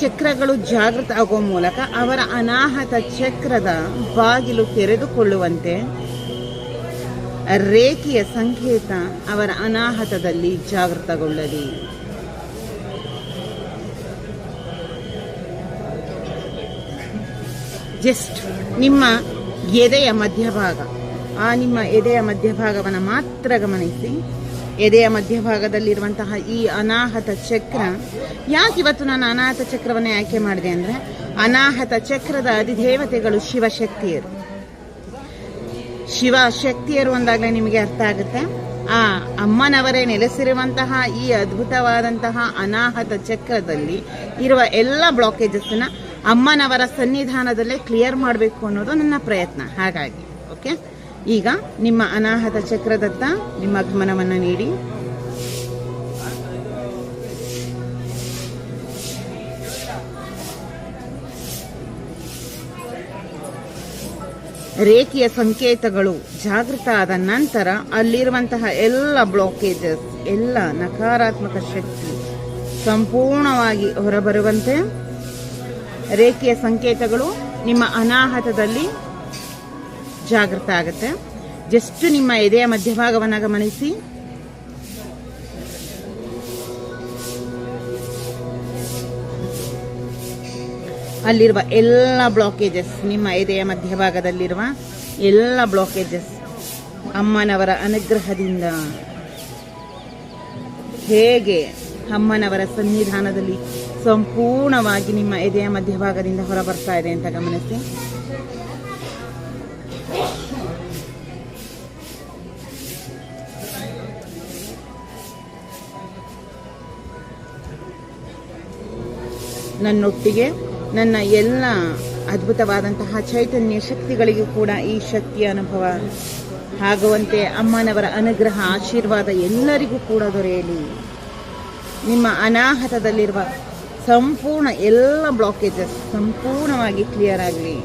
ಚಕ್ರಗಳು ಜಾಗೃತ ಆಗುವ ಮೂಲಕ ಅವರ ಅನಾಹತ ಚಕ್ರದ ಬಾಗಿಲು ತೆರೆದುಕೊಳ್ಳುವಂತೆ ರೇಖೆಯ ಸಂಕೇತ ಅವರ ಅನಾಹತದಲ್ಲಿ ಜಾಗೃತಗೊಳ್ಳಲಿ. ಜಸ್ಟ್ ನಿಮ್ಮ ಎದೆಯ ಮಧ್ಯಭಾಗ, ಆ ನಿಮ್ಮ ಎದೆಯ ಮಧ್ಯಭಾಗವನ್ನು ಮಾತ್ರ ಗಮನಿಸಿ. ಎದೆಯ ಮಧ್ಯಭಾಗದಲ್ಲಿರುವಂತಹ ಈ ಅನಾಹತ ಚಕ್ರ, ಯಾಕೆ ಇವತ್ತು ನಾನು ಅನಾಹತ ಚಕ್ರವನ್ನು ಆಯ್ಕೆ ಮಾಡಿದೆ ಅಂದರೆ, ಅನಾಹತ ಚಕ್ರದ ಅಧಿದೇವತೆಗಳು ಶಿವಶಕ್ತಿಯರು. ಶಿವ ಶಕ್ತಿಯರು ಅಂದಾಗಲೇ ನಿಮಗೆ ಅರ್ಥ ಆಗುತ್ತೆ. ಆ ಅಮ್ಮನವರೇ ನೆಲೆಸಿರುವಂತಹ ಈ ಅದ್ಭುತವಾದಂತಹ ಅನಾಹತ ಚಕ್ರದಲ್ಲಿ ಇರುವ ಎಲ್ಲ ಬ್ಲಾಕೇಜಸ್ನ ಅಮ್ಮನವರ ಸನ್ನಿಧಾನದಲ್ಲೇ ಕ್ಲಿಯರ್ ಮಾಡಬೇಕು ಅನ್ನೋದು ನನ್ನ ಪ್ರಯತ್ನ. ಹಾಗಾಗಿ ಓಕೆ ಈಗ ನಿಮ್ಮ ಅನಾಹತ ಚಕ್ರದತ್ತ ನಿಮ್ಮ ಗಮನವನ್ನು ನೀಡಿ. ರೇಖೆಯ ಸಂಕೇತಗಳು ಜಾಗೃತ ಆದ ನಂತರ ಅಲ್ಲಿರುವಂತಹ ಎಲ್ಲ ಬ್ಲಾಕೇಜಸ್ ಎಲ್ಲ ನಕಾರಾತ್ಮಕ ಶಕ್ತಿ ಸಂಪೂರ್ಣವಾಗಿ ಹೊರಬರುವಂತೆ. ರೇಖೆಯ ಸಂಕೇತಗಳು ನಿಮ್ಮ ಅನಾಹತದಲ್ಲಿ ಜಾಗೃತ ಆಗುತ್ತೆ. ಜಸ್ಟ್ ನಿಮ್ಮ ಎದೆಯ ಮಧ್ಯಭಾಗವನ್ನು ಗಮನಿಸಿ. ಅಲ್ಲಿರುವ ಎಲ್ಲ ಬ್ಲಾಕೇಜಸ್ ನಿಮ್ಮ ಎದೆಯ ಮಧ್ಯಭಾಗದಲ್ಲಿರುವ ಎಲ್ಲ ಬ್ಲಾಕೇಜಸ್ ಅಮ್ಮನವರ ಅನುಗ್ರಹದಿಂದ. ಹೇಗೆ ಅಮ್ಮನವರ ಸನ್ನಿಧಾನದಲ್ಲಿ ಸಂಪೂರ್ಣವಾಗಿ ನಿಮ್ಮ ಎದೆಯ ಮಧ್ಯಭಾಗದಿಂದ ಹೊರಬರ್ತಾ ಇದೆ ಅಂತ ಗಮನಿಸಿ. ನನ್ನೊಟ್ಟಿಗೆ, ನನ್ನ ಎಲ್ಲ ಅದ್ಭುತವಾದಂತಹ ಚೈತನ್ಯ ಶಕ್ತಿಗಳಿಗೂ ಕೂಡ ಈ ಶಕ್ತಿಯ ಅನುಭವ ಆಗುವಂತೆ ಅಮ್ಮನವರ ಅನುಗ್ರಹ, ಆಶೀರ್ವಾದ ಎಲ್ಲರಿಗೂ ಕೂಡ ದೊರೆಯಲಿ. ನಿಮ್ಮ ಅನಾಹತದಲ್ಲಿರುವ ಸಂಪೂರ್ಣ ಎಲ್ಲ ಬ್ಲಾಕೇಜಸ್ ಸಂಪೂರ್ಣವಾಗಿ ಕ್ಲಿಯರ್ ಆಗಲಿ.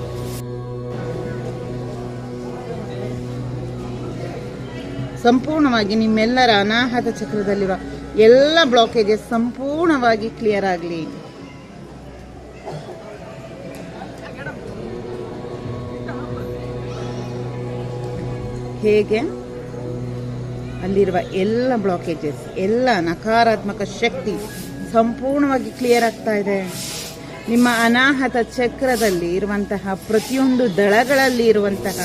ಸಂಪೂರ್ಣವಾಗಿ ನಿಮ್ಮೆಲ್ಲರ ಅನಾಹತ ಚಕ್ರದಲ್ಲಿರುವ ಎಲ್ಲ ಬ್ಲಾಕೇಜಸ್ ಸಂಪೂರ್ಣವಾಗಿ ಕ್ಲಿಯರ್ ಆಗಲಿ. ಹೇಗೆ? ಅಲ್ಲಿರುವ ಎಲ್ಲ ಬ್ಲಾಕೇಜಸ್ ಎಲ್ಲ ನಕಾರಾತ್ಮಕ ಶಕ್ತಿ ಸಂಪೂರ್ಣವಾಗಿ ಕ್ಲಿಯರ್ ಆಗ್ತಾ ಇದೆ. ನಿಮ್ಮ ಅನಾಹತ ಚಕ್ರದಲ್ಲಿ ಇರುವಂತಹ ಪ್ರತಿಯೊಂದು ದಳಗಳಲ್ಲಿ ಇರುವಂತಹ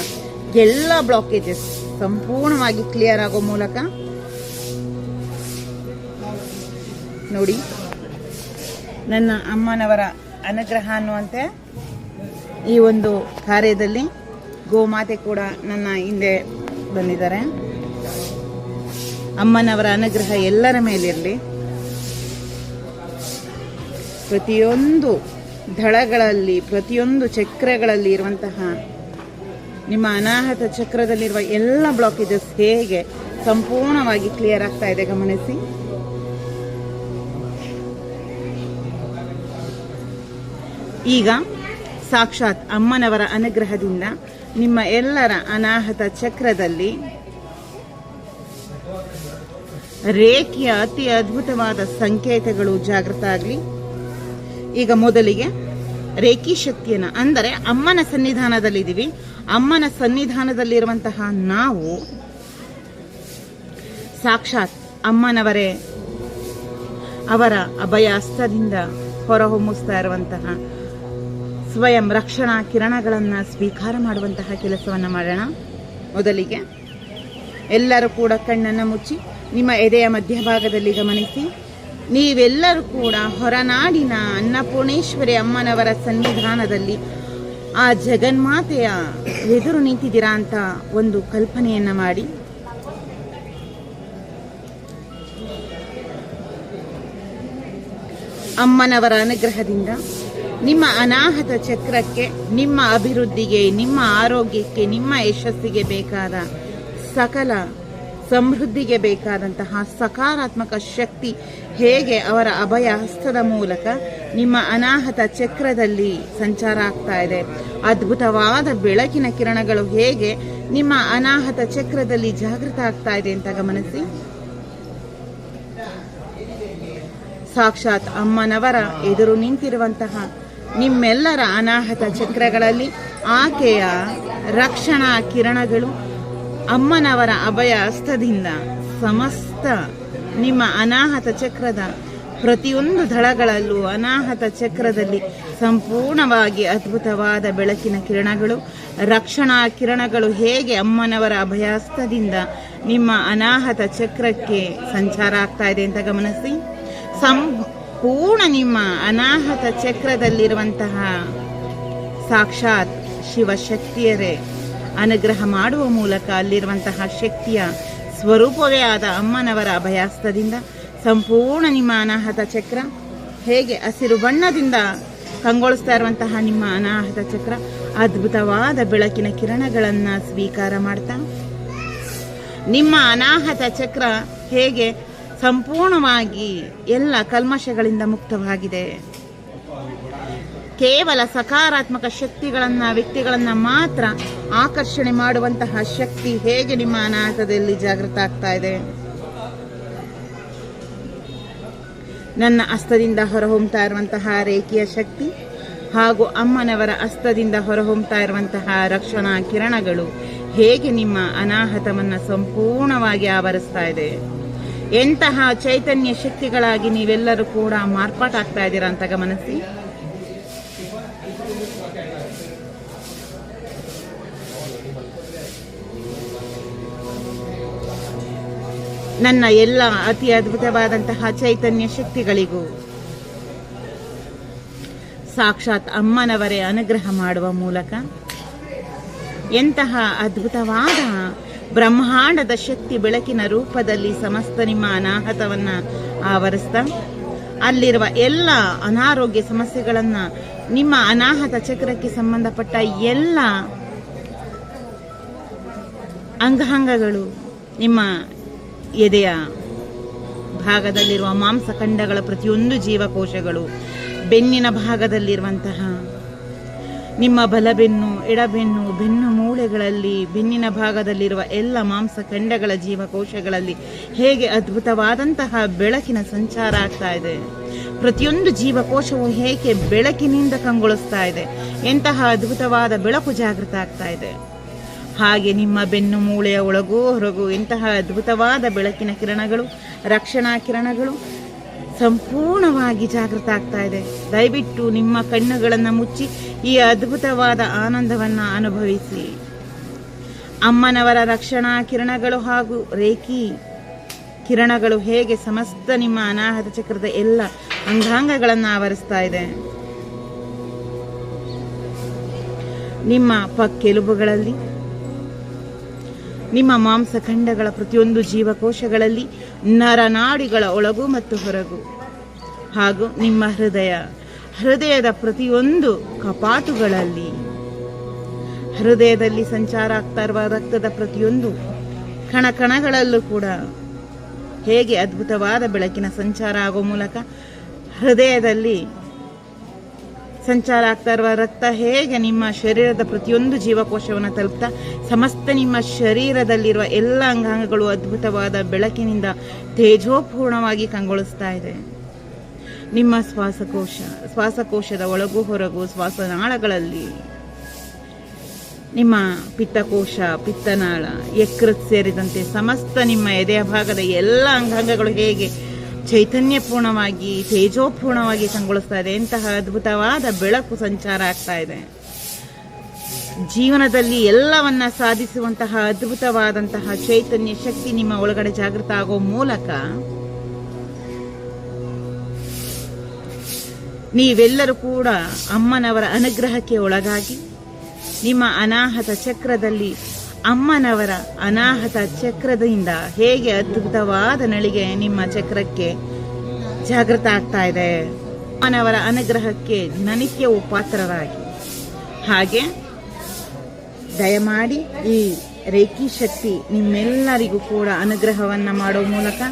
ಎಲ್ಲ ಬ್ಲಾಕೇಜಸ್ ಸಂಪೂರ್ಣವಾಗಿ ಕ್ಲಿಯರ್ ಆಗೋ ಮೂಲಕ ನೋಡಿ, ನನ್ನ ಅಮ್ಮನವರ ಅನುಗ್ರಹ ಅನ್ನುವಂತೆ ಈ ಒಂದು ಕಾರ್ಯದಲ್ಲಿ ಗೋಮಾತೆ ಕೂಡ ನನ್ನ ಹಿಂದೆ ಬಂದಿದ್ದಾರೆ. ಅಮ್ಮನವರ ಅನುಗ್ರಹ ಎಲ್ಲರ ಮೇಲಿರಲಿ. ಪ್ರತಿಯೊಂದು ದಳಗಳಲ್ಲಿ, ಪ್ರತಿಯೊಂದು ಚಕ್ರಗಳಲ್ಲಿ ಇರುವಂತಹ ನಿಮ್ಮ ಅನಾಹತ ಚಕ್ರದಲ್ಲಿರುವ ಎಲ್ಲ ಬ್ಲಾಕೇಜಸ್ ಹೇಗೆ ಸಂಪೂರ್ಣವಾಗಿ ಕ್ಲಿಯರ್ ಆಗ್ತಾ ಇದೆ, ಗಮನಿಸಿ. ಈಗ ಸಾಕ್ಷಾತ್ ಅಮ್ಮನವರ ಅನುಗ್ರಹದಿಂದ ನಿಮ್ಮ ಎಲ್ಲರ ಅನಾಹತ ಚಕ್ರದಲ್ಲಿ ರೇಖೆಯ ಅತಿ ಅದ್ಭುತವಾದ ಸಂಕೇತಗಳು ಜಾಗೃತ ಆಗಲಿ. ಈಗ ಮೊದಲಿಗೆ ರೇಖಿ ಶಕ್ತಿಯನ್ನು, ಅಂದರೆ ಅಮ್ಮನ ಸನ್ನಿಧಾನದಲ್ಲಿದ್ದೀವಿ. ಅಮ್ಮನ ಸನ್ನಿಧಾನದಲ್ಲಿರುವಂತಹ ನಾವು ಸಾಕ್ಷಾತ್ ಅಮ್ಮನವರೇ, ಅವರ ಅಭಯ ಹಸ್ತದಿಂದ ಹೊರಹೊಮ್ಮಿಸ್ತಾ ಇರುವಂತಹ ಸ್ವಯಂ ರಕ್ಷಣಾ ಕಿರಣಗಳನ್ನು ಸ್ವೀಕಾರ ಮಾಡುವಂತಹ ಕೆಲಸವನ್ನು ಮಾಡೋಣ. ಮೊದಲಿಗೆ ಎಲ್ಲರೂ ಕೂಡ ಕಣ್ಣನ್ನು ಮುಚ್ಚಿ ನಿಮ್ಮ ಎದೆಯ ಮಧ್ಯಭಾಗದಲ್ಲಿ ಗಮನಿಸಿ. ನೀವೆಲ್ಲರೂ ಕೂಡ ಹೊರನಾಡಿನ ಅನ್ನಪೂರ್ಣೇಶ್ವರಿ ಅಮ್ಮನವರ ಸನ್ನಿಧಾನದಲ್ಲಿ ಆ ಜಗನ್ಮಾತೆಯ ಎದುರು ನಿಂತಿದ್ದೀರಾ ಅಂತ ಒಂದು ಕಲ್ಪನೆಯನ್ನು ಮಾಡಿ. ಅಮ್ಮನವರ ಅನುಗ್ರಹದಿಂದ ನಿಮ್ಮ ಅನಾಹತ ಚಕ್ರಕ್ಕೆ, ನಿಮ್ಮ ಅಭಿವೃದ್ಧಿಗೆ, ನಿಮ್ಮ ಆರೋಗ್ಯಕ್ಕೆ, ನಿಮ್ಮ ಯಶಸ್ಸಿಗೆ ಬೇಕಾದ ಸಕಲ ಸಮೃದ್ಧಿಗೆ ಬೇಕಾದಂತಹ ಸಕಾರಾತ್ಮಕ ಶಕ್ತಿ ಹೇಗೆ ಅವರ ಅಭಯ ಹಸ್ತದ ಮೂಲಕ ನಿಮ್ಮ ಅನಾಹತ ಚಕ್ರದಲ್ಲಿ ಸಂಚಾರ ಆಗ್ತಾ ಇದೆ? ಅದ್ಭುತವಾದ ಬೆಳಕಿನ ಕಿರಣಗಳು ಹೇಗೆ ನಿಮ್ಮ ಅನಾಹತ ಚಕ್ರದಲ್ಲಿ ಜಾಗೃತ ಆಗ್ತಾ ಇದೆ ಅಂತ ಗಮನಿಸಿ. ಸಾಕ್ಷಾತ್ ಅಮ್ಮನವರ ಎದುರು ನಿಂತಿರುವಂತಹ ನಿಮ್ಮೆಲ್ಲರ ಅನಾಹತ ಚಕ್ರಗಳಲ್ಲಿ ಆಕೆಯ ರಕ್ಷಣಾ ಕಿರಣಗಳು ಅಮ್ಮನವರ ಅಭಯ ಹಸ್ತದಿಂದ ಸಮಸ್ತ ನಿಮ್ಮ ಅನಾಹತ ಚಕ್ರದ ಪ್ರತಿಯೊಂದು ದಳಗಳಲ್ಲೂ ಅನಾಹತ ಚಕ್ರದಲ್ಲಿ ಸಂಪೂರ್ಣವಾಗಿ ಅದ್ಭುತವಾದ ಬೆಳಕಿನ ಕಿರಣಗಳು, ರಕ್ಷಣಾ ಕಿರಣಗಳು ಹೇಗೆ ಅಮ್ಮನವರ ಅಭಯಾಸ್ತದಿಂದ ನಿಮ್ಮ ಅನಾಹತ ಚಕ್ರಕ್ಕೆ ಸಂಚಾರ ಆಗ್ತಾ ಇದೆ ಅಂತ ಗಮನಿಸಿ. ಸಂಪೂರ್ಣ ನಿಮ್ಮ ಅನಾಹತ ಚಕ್ರದಲ್ಲಿರುವಂತಹ ಸಾಕ್ಷಾತ್ ಶಿವಶಕ್ತಿಯರೇ. ಅನುಗ್ರಹ ಮಾಡುವ ಮೂಲಕ ಅಲ್ಲಿರುವಂತಹ ಶಕ್ತಿಯ ಸ್ವರೂಪವೇ ಆದ ಅಮ್ಮನವರ ಅಭಯಾಸ್ತದಿಂದ ಸಂಪೂರ್ಣ ನಿಮ್ಮ ಅನಾಹತ ಚಕ್ರ, ಹೇಗೆ ಹಸಿರು ಬಣ್ಣದಿಂದ ಕಂಗೊಳಿಸ್ತಾ ಇರುವಂತಹ ನಿಮ್ಮ ಅನಾಹತ ಚಕ್ರ, ಅದ್ಭುತವಾದ ಬೆಳಕಿನ ಕಿರಣಗಳನ್ನು ಸ್ವೀಕಾರ ಮಾಡ್ತಾ, ನಿಮ್ಮ ಅನಾಹತ ಚಕ್ರ ಹೇಗೆ ಸಂಪೂರ್ಣವಾಗಿ ಎಲ್ಲ ಕಲ್ಮಶಗಳಿಂದ ಮುಕ್ತವಾಗಿದೆ. ಕೇವಲ ಸಕಾರಾತ್ಮಕ ಶಕ್ತಿಗಳನ್ನ, ವ್ಯಕ್ತಿಗಳನ್ನ ಮಾತ್ರ ಆಕರ್ಷಣೆ ಮಾಡುವಂತಹ ಶಕ್ತಿ ಹೇಗೆ ನಿಮ್ಮ ಅನಾಹತದಲ್ಲಿ ಜಾಗೃತ ಆಗ್ತಾ ಇದೆ? ನನ್ನ ಹಸ್ತದಿಂದ ಹೊರಹೊಮ್ತಾ ಇರುವಂತಹ ರೇಖೆಯ ಶಕ್ತಿ ಹಾಗೂ ಅಮ್ಮನವರ ಹಸ್ತದಿಂದ ಹೊರಹೊಮ್ತಾ ಇರುವಂತಹ ರಕ್ಷಣಾ ಕಿರಣಗಳು ಹೇಗೆ ನಿಮ್ಮ ಅನಾಹತವನ್ನು ಸಂಪೂರ್ಣವಾಗಿ ಆವರಿಸ್ತಾ ಇದೆ? ಎಂತಹ ಚೈತನ್ಯ ಶಕ್ತಿಗಳಾಗಿ ನೀವೆಲ್ಲರೂ ಕೂಡ ಮಾರ್ಪಾಟಾಗ್ತಾ ಇದ್ದೀರಾ ಅಂತ ಗಮನಿಸಿ. ನನ್ನ ಎಲ್ಲ ಅತಿ ಅದ್ಭುತವಾದಂತಹ ಚೈತನ್ಯ ಶಕ್ತಿಗಳಿಗೂ ಸಾಕ್ಷಾತ್ ಅಮ್ಮನವರೇ ಅನುಗ್ರಹ ಮಾಡುವ ಮೂಲಕ ಎಂತಹ ಅದ್ಭುತವಾದ ಬ್ರಹ್ಮಾಂಡದ ಶಕ್ತಿ ಬೆಳಕಿನ ರೂಪದಲ್ಲಿ ಸಮಸ್ತ ನಿಮ್ಮ ಅನಾಹತವನ್ನ ಆವರಿಸ್ತಾ ಅಲ್ಲಿರುವ ಎಲ್ಲ ಅನಾರೋಗ್ಯ ಸಮಸ್ಯೆಗಳನ್ನ ನಿಮ್ಮ ಅನಾಹತ ಚಕ್ರಕ್ಕೆ ಸಂಬಂಧಪಟ್ಟ ಎಲ್ಲ ಅಂಗಾಂಗಗಳು ನಿಮ್ಮ ಎದೆಯ ಭಾಗದಲ್ಲಿರುವ ಮಾಂಸಖಂಡಗಳ ಪ್ರತಿಯೊಂದು ಜೀವಕೋಶಗಳು ಬೆನ್ನಿನ ಭಾಗದಲ್ಲಿರುವಂತಹ ನಿಮ್ಮ ಬಲಬೆನ್ನು, ಎಡಬೆನ್ನು, ಬೆನ್ನು ಮೂಳೆಗಳಲ್ಲಿ, ಬೆನ್ನಿನ ಭಾಗದಲ್ಲಿರುವ ಎಲ್ಲ ಮಾಂಸಖಂಡಗಳ ಜೀವಕೋಶಗಳಲ್ಲಿ ಹೇಗೆ ಅದ್ಭುತವಾದಂತಹ ಬೆಳಕಿನ ಸಂಚಾರ ಆಗ್ತಾ ಇದೆ? ಪ್ರತಿಯೊಂದು ಜೀವಕೋಶವು ಹೇಗೆ ಬೆಳಕಿನಿಂದ ಕಂಗೊಳಿಸ್ತಾ ಇದೆ? ಎಂತಹ ಅದ್ಭುತವಾದ ಬೆಳಕು ಜಾಗೃತ ಆಗ್ತಾ ಇದೆ? ಹಾಗೆ ನಿಮ್ಮ ಬೆನ್ನು ಮೂಳೆಯ ಒಳಗೂ ಹೊರಗೂ ಇಂತಹ ಅದ್ಭುತವಾದ ಬೆಳಕಿನ ಕಿರಣಗಳು, ರಕ್ಷಣಾ ಕಿರಣಗಳು ಸಂಪೂರ್ಣವಾಗಿ ಜಾಗೃತ ಆಗ್ತಾ ಇದೆ. ದಯವಿಟ್ಟು ನಿಮ್ಮ ಕಣ್ಣುಗಳನ್ನು ಮುಚ್ಚಿ ಈ ಅದ್ಭುತವಾದ ಆನಂದವನ್ನು ಅನುಭವಿಸಿ. ಅಮ್ಮನವರ ರಕ್ಷಣಾ ಕಿರಣಗಳು ಹಾಗೂ ರೇಖಿ ಕಿರಣಗಳು ಹೇಗೆ ಸಮಸ್ತ ನಿಮ್ಮ ಅನಾಹತ ಚಕ್ರದ ಎಲ್ಲ ಅಂಗಾಂಗಗಳನ್ನು ಆವರಿಸ್ತಾ ಇದೆ. ನಿಮ್ಮ ಪಕ್ಕೆಲುಬುಗಳಲ್ಲಿ, ನಿಮ್ಮ ಮಾಂಸಖಂಡಗಳ ಪ್ರತಿಯೊಂದು ಜೀವಕೋಶಗಳಲ್ಲಿ ನರನಾಡಿಗಳ ಒಳಗು ಮತ್ತು ಹೊರಗು. ಹಾಗೂ ನಿಮ್ಮ ಹೃದಯ, ಹೃದಯದ ಪ್ರತಿಯೊಂದು ಕಪಾಟುಗಳಲ್ಲಿ. ಹೃದಯದಲ್ಲಿ ಸಂಚಾರ ಆಗ್ತಾ ಇರುವ ರಕ್ತದ ಪ್ರತಿಯೊಂದು ಕಣ ಕಣಗಳಲ್ಲೂ ಕೂಡ ಹೇಗೆ ಅದ್ಭುತವಾದ ಬೆಳಕಿನ ಸಂಚಾರ ಆಗೋ ಮೂಲಕ ಹೃದಯದಲ್ಲಿ ಸಂಚಾರ ಆಗ್ತಾ ಇರುವ ರಕ್ತ ಹೇಗೆ ನಿಮ್ಮ ಶರೀರದ ಪ್ರತಿಯೊಂದು ಜೀವಕೋಶವನ್ನು ತಲುಪ್ತಾ, ಸಮಸ್ತ ನಿಮ್ಮ ಶರೀರದಲ್ಲಿರುವ ಎಲ್ಲ ಅಂಗಾಂಗಗಳು ಅದ್ಭುತವಾದ ಬೆಳಕಿನಿಂದ ತೇಜೋಪೂರ್ಣವಾಗಿ ಕಂಗೊಳಿಸ್ತಾ ಇದೆ. ನಿಮ್ಮ ಶ್ವಾಸಕೋಶ, ಶ್ವಾಸಕೋಶದ ಒಳಗು ಹೊರಗು ಶ್ವಾಸನಾಳಗಳಲ್ಲಿ ನಿಮ್ಮ ಪಿತ್ತಕೋಶ, ಪಿತ್ತನಾಳ, ಯಕೃತ್ ಸೇರಿದಂತೆ ಸಮಸ್ತ ನಿಮ್ಮ ಎದೆಯ ಭಾಗದ ಎಲ್ಲ ಅಂಗಾಂಗಗಳು ಹೇಗೆ ಚೈತನ್ಯಪೂರ್ಣವಾಗಿ, ತೇಜೋಪೂರ್ಣವಾಗಿ ಕಂಗೊಳಿಸ್ತಾ ಇದೆ, ಇಂತಹ ಅದ್ಭುತವಾದ ಬೆಳಕು ಸಂಚಾರ ಆಗ್ತಾ ಇದೆ. ಜೀವನದಲ್ಲಿ ಎಲ್ಲವನ್ನ ಸಾಧಿಸುವಂತಹ ಅದ್ಭುತವಾದಂತಹ ಚೈತನ್ಯ ಶಕ್ತಿ ನಿಮ್ಮ ಒಳಗಡೆ ಜಾಗೃತ ಆಗೋ ಮೂಲಕ ನೀವೆಲ್ಲರೂ ಕೂಡ ಅಮ್ಮನವರ ಅನುಗ್ರಹಕ್ಕೆ ಒಳಗಾಗಿ ನಿಮ್ಮ ಅನಾಹತ ಚಕ್ರದಲ್ಲಿ ಅಮ್ಮನವರ ಅನಾಹತ ಚಕ್ರದಿಂದ ಹೇಗೆ ಅದ್ಭುತವಾದ ನಳಿಗೆ ನಿಮ್ಮ ಚಕ್ರಕ್ಕೆ ಜಾಗೃತ ಆಗ್ತಾ ಇದೆ. ಅಮ್ಮನವರ ಅನುಗ್ರಹಕ್ಕೆ ನನಗೆ ಪಾತ್ರರಾಗಿ. ಹಾಗೆ ದಯಮಾಡಿ ಈ ರೇಖಿ ಶಕ್ತಿ ನಿಮ್ಮೆಲ್ಲರಿಗೂ ಕೂಡ ಅನುಗ್ರಹವನ್ನು ಮಾಡೋ ಮೂಲಕ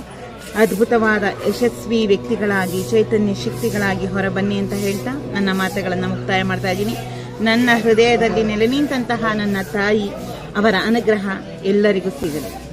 ಅದ್ಭುತವಾದ, ಯಶಸ್ವಿ ವ್ಯಕ್ತಿಗಳಾಗಿ, ಚೈತನ್ಯ ಶಕ್ತಿಗಳಾಗಿ ಹೊರಬನ್ನಿ ಅಂತ ಹೇಳ್ತಾ ನನ್ನ ಮಾತುಗಳನ್ನು ಮುಕ್ತಾಯ ಮಾಡ್ತಾ ಇದ್ದೀನಿ. ನನ್ನ ಹೃದಯದಲ್ಲಿ ನೆಲೆ ನಿಂತಹ ನನ್ನ ತಾಯಿ ಅವರ ಅನುಗ್ರಹ ಎಲ್ಲರಿಗೂ ಸಿಗಲಿ.